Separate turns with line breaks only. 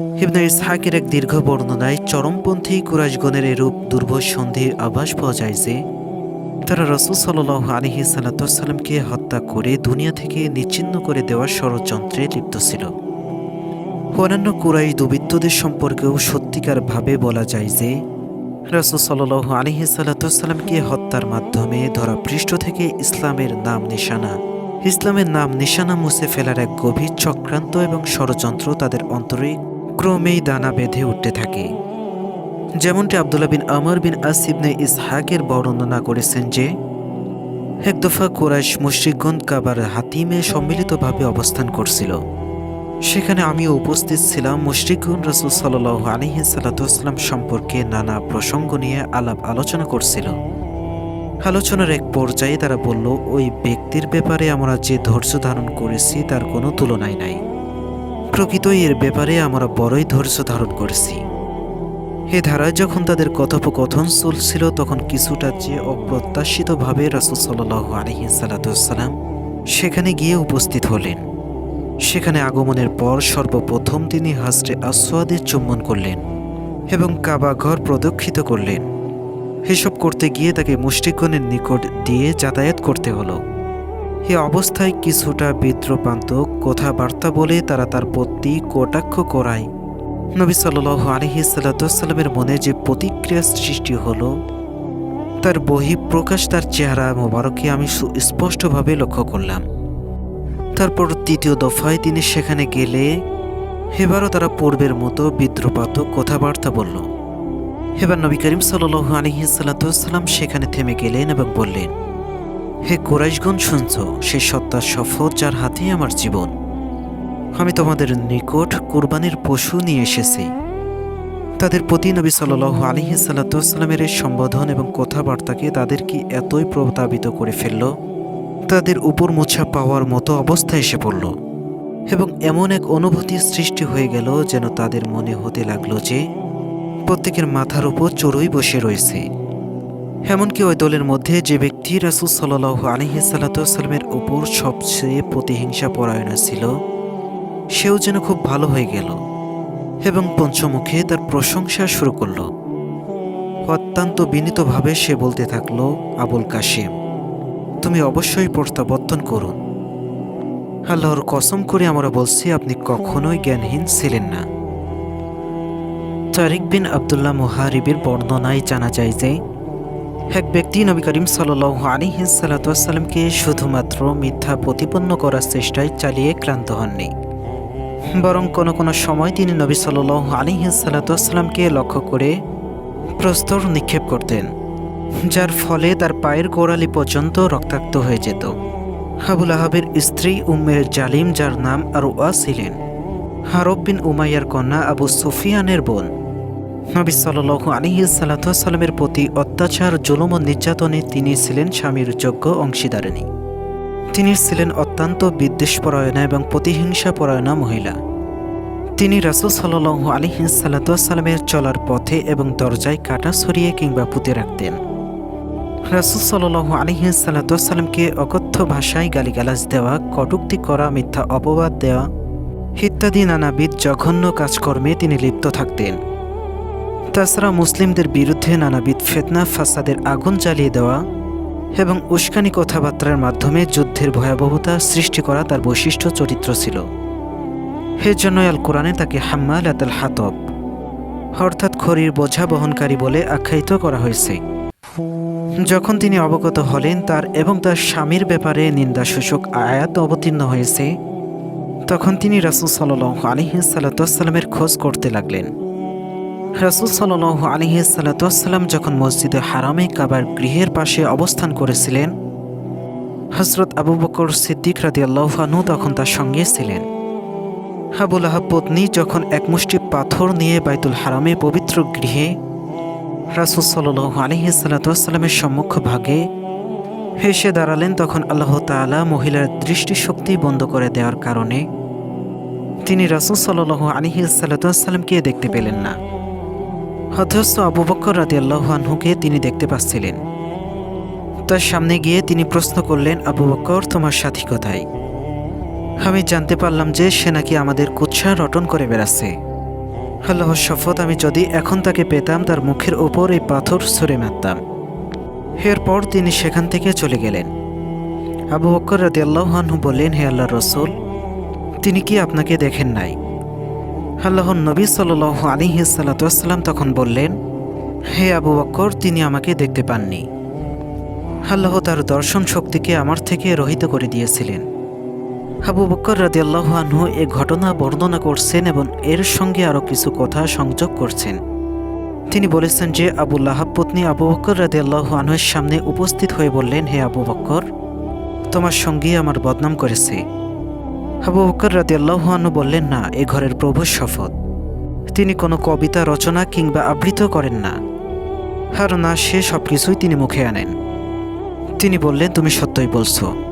ইবনে ইসহাকের এক দীর্ঘ বর্ণনায় চরমপন্থী কুরাইশগণের এরূপ দুর্ভোগ সন্ধির আভাস পাওয়া যায় যে, তারা রসুল সাল্লাহ আলহি সাল্লাতামকে হত্যা করে দুনিয়া থেকে নিচ্ছিন্ন করে দেওয়ার ষড়যন্ত্রে লিপ্ত ছিল। অন্যান্য কুরাই দুবিত্তদের সম্পর্কেও সত্যিকারভাবে বলা যায় যে, রসুল সাল্লাহ আলহি সাল্লাতামকে হত্যার মাধ্যমে ধরা পৃষ্ঠ থেকে ইসলামের নাম নিশানা, ইসলামের নাম নিশানা মুছে ফেলার এক গভীর চক্রান্ত এবং ষড়যন্ত্র তাদের অন্তরে ক্রমেই দানা বেঁধে উঠতে থাকে। যেমনটি আবদুল্লাহ বিন আমর বিন আসিবনে ইসহাকের বর্ণনা করেছেন যে, এক দফা কোরাইশ মুশ্রিকগণ কাবার হাতিমে সম্মিলিতভাবে অবস্থান করছিল। সেখানে আমি উপস্থিত ছিলাম মুশরিকুন রসুল সাল আলহি সাল্লাতাম সম্পর্কে নানা প্রসঙ্গ নিয়ে আলাপ আলোচনা করছিল। আলোচনার এক পর্যায়ে তারা বলল, ওই ব্যক্তির ব্যাপারে আমরা যে ধৈর্য ধারণ করেছি তার কোনো তুলনাই নাই। প্রকৃতই এর ব্যাপারে আমরা বড়ই ধৈর্য ধারণ করেছি। এ ধারায় যখন তাদের কথোপকথন চলছিল, তখন কিছুটা যে অপ্রত্যাশিতভাবে রাসুল সাল্লাহ আলহি সাল্লাতাম সেখানে গিয়ে উপস্থিত হলেন। সেখানে আগমনের পর সর্বপ্রথম তিনি হাসরে আসোয়াদের চুম্বন করলেন এবং কাবা ঘর প্রদক্ষিত করলেন। এসব করতে গিয়ে তাকে মুষ্টিকণের নিকট দিয়ে যাতায়াত করতে হলো। এ অবস্থায় কিছুটা বিদ্রোপান্ত কথাবার্তা বলে তারা তার প্রতি কটাক্ষ করায়। নবী সাল আলহি সাল্লামের মনে যে প্রতিক্রিয়া সৃষ্টি হলো, তার বহিঃপ্রকাশ, তার চেহারা মোবারকে আমি সুস্পষ্টভাবে লক্ষ্য করলাম। তারপর তৃতীয় দফায় তিনি সেখানে গেলে এবারও তারা পূর্বের মতো বিদ্রোপাত কথাবার্তা বলল। এবার নবী করিম সাল আলহি সাল্লাম সেখানে থেমে গেলেন এবং বললেন হে কোরাইশগণ, শুনছ? সে সত্তার সফর যার হাতেই আমার জীবন। আমি তোমাদের নিকট কোরবানির পশু নিয়ে এসেছি। তাদের প্রতি নবী সাল আলহি সাল্লাতামের এই সম্বোধন এবং কথাবার্তাকে তাদের কি এতই প্রতাবিত করে ফেলল? তাদের উপর মোছা পাওয়ার মতো অবস্থা এসে পড়ল। এবং এমন এক অনুভূতি সৃষ্টি হয়ে গেল যেন তাদের মনে হতে লাগল যে, প্রত্যেকের মাথার উপর চড়ুই বসে রয়েছে। এমনকি ওই দলের মধ্যে যে ব্যক্তি রাসুল সাল আলহি সাল্লাতামের উপর সবচেয়ে প্রতিহিংসা পরায়ণা ছিল, সেও যেন খুব ভালো হয়ে গেল এবং পঞ্চমুখে তার প্রশংসা শুরু করল। অত্যন্ত বিনীতভাবে সে বলতে থাকল, আবুল কাশিম তুমি অবশ্যই প্রত্যাবর্তন করুন। আল্লাহর কসম করে আমরা বলছি, আপনি কখনোই জ্ঞানহীন ছিলেন না। তারিক বিন আবদুল্লাহ মুহারিবের বর্ণনায় জানা যায় যে এক ব্যক্তি নবী করিম সাল আলিহি সাল্লাতামকে শুধুমাত্র মিথ্যা প্রতিপন্ন করার চেষ্টায় চালিয়ে ক্লান্ত হননি। বরং কোনো কোনো সময় তিনি নবী সাল আলিহি সাল্লাতামকে লক্ষ্য করে প্রস্তর নিক্ষেপ করতেন, যার ফলে তার পায়ের গোড়ালি পর্যন্ত রক্তাক্ত হয়ে যেত। আবুল আহাবের স্ত্রী উম্মের জালিম, যার নাম আর ওয়া ছিলেন, হারব বিন উমাইয়ার কন্যা আবু সুফিয়ানের বোন। নবী সাল আলিহি সাল্লাতামের প্রতি অত্যাচার, জুলুম ও নির্যাতনে তিনি ছিলেন স্বামীর যোগ্য অংশীদারিণী। তিনি ছিলেন অত্যন্ত বিদ্বেষপরায়ণা এবং প্রতিহিংসা পরায়ণা মহিলা। তিনি রাসুল সাল আলিহি সাল্লাতামের চলার পথে এবং দরজায় কাটা সরিয়ে কিংবা পুঁতে রাখতেন। রাসুল সাল আলিহি সাল্লাতামকে অকথ্য ভাষায় গালিগালাজ দেওয়া, কটুক্তি করা, মিথ্যা অপবাদ দেওয়া ইত্যাদি নানাবিধ জঘন্য কাজকর্মে তিনি লিপ্ত থাকতেন। তাছাড়া মুসলিমদের বিরুদ্ধে নানাবিধ ফেতনা, ফাসাদের আগুন জ্বালিয়ে দেওয়া এবং উস্কানি কথাবার্তার মাধ্যমে যুদ্ধের ভয়াবহতা সৃষ্টি করা তার বৈশিষ্ট্য চরিত্র ছিল। জন্য আল কোরআনে তাকে হাম্মাল আতাল হাতব, অর্থাৎ খরির বোঝা বহনকারী বলে আখ্যায়িত করা হয়েছে। যখন তিনি অবগত হলেন তার এবং তার স্বামীর ব্যাপারে নিন্দাসূচক আয়াত অবতীর্ণ হয়েছে, তখন তিনি রাসুল সাল আলিহি সাল্লাতামের খোঁজ করতে লাগলেন। রাসুল সাল আলিহি সাল্লাতাম যখন মসজিদে হারামে কাবার গৃহের পাশে অবস্থান করেছিলেন হজরত আবু বকর সিদ্দিক রাদি আল্লাহানু তখন তার সঙ্গে ছিলেন। আবুল পত্নী যখন এক মুষ্টি পাথর নিয়ে বাইতুল হারামে পবিত্র গৃহে রাসুল সাল আলিহি সাল্লাতামের সম্মুখ ভাগে হেসে দাঁড়ালেন, তখন আল্লাহ তালা মহিলার দৃষ্টিশক্তি বন্ধ করে দেওয়ার কারণে তিনি রাসুল সাল আলিহি সাল্লাতামকে দেখতে পেলেন না। অথচ আবু বক্কর রাতি আল্লাহানহুকে তিনি দেখতে পাচ্ছিলেন। তার সামনে গিয়ে তিনি প্রশ্ন করলেন, আবু বক্কর তোমার সাথী কোথায়? আমি জানতে পারলাম যে সে নাকি আমাদের কুৎসা রটন করে বেড়াচ্ছে। আল্লাহর শপথ, আমি যদি এখন তাকে পেতাম, তার মুখের ওপর এই পাথর ছুঁড়ে মারতাম। এরপর তিনি সেখান থেকে চলে গেলেন। আবু বক্কর রাদি আল্লাহানহু বললেন, হে আল্লাহ রসুল, তিনি কি আপনাকে দেখেন নাই? আল্লাহর নবী সাল আলিহি তখন বললেন, হে আবু বক্কর, তিনি আমাকে দেখতে পাননি। আল্লাহ তার দর্শন শক্তিকে আমার থেকে রহিত করে দিয়েছিলেন। আবু বক্কর রাদি আনহু এ ঘটনা বর্ণনা করছেন এবং এর সঙ্গে আরও কিছু কথা সংযোগ করছেন। তিনি বলেছেন যে, আবু লাহাব পত্নী আবু বক্কর রাদি আল্লাহ আনহের সামনে উপস্থিত হয়ে বললেন, হে আবু বক্কর, তোমার সঙ্গী আমার বদনাম করেছে। আবু বকর রাতে আল্লাহ আনহু বললেন, না, এ ঘরের প্রভু শপথ। তিনি কোনো কবিতা, রচনা কিংবা আবৃত করেন না। আর না সে সব কিছুই তিনি মুখে আনেন। তিনি বললেন, তুমি সত্যই বলছো।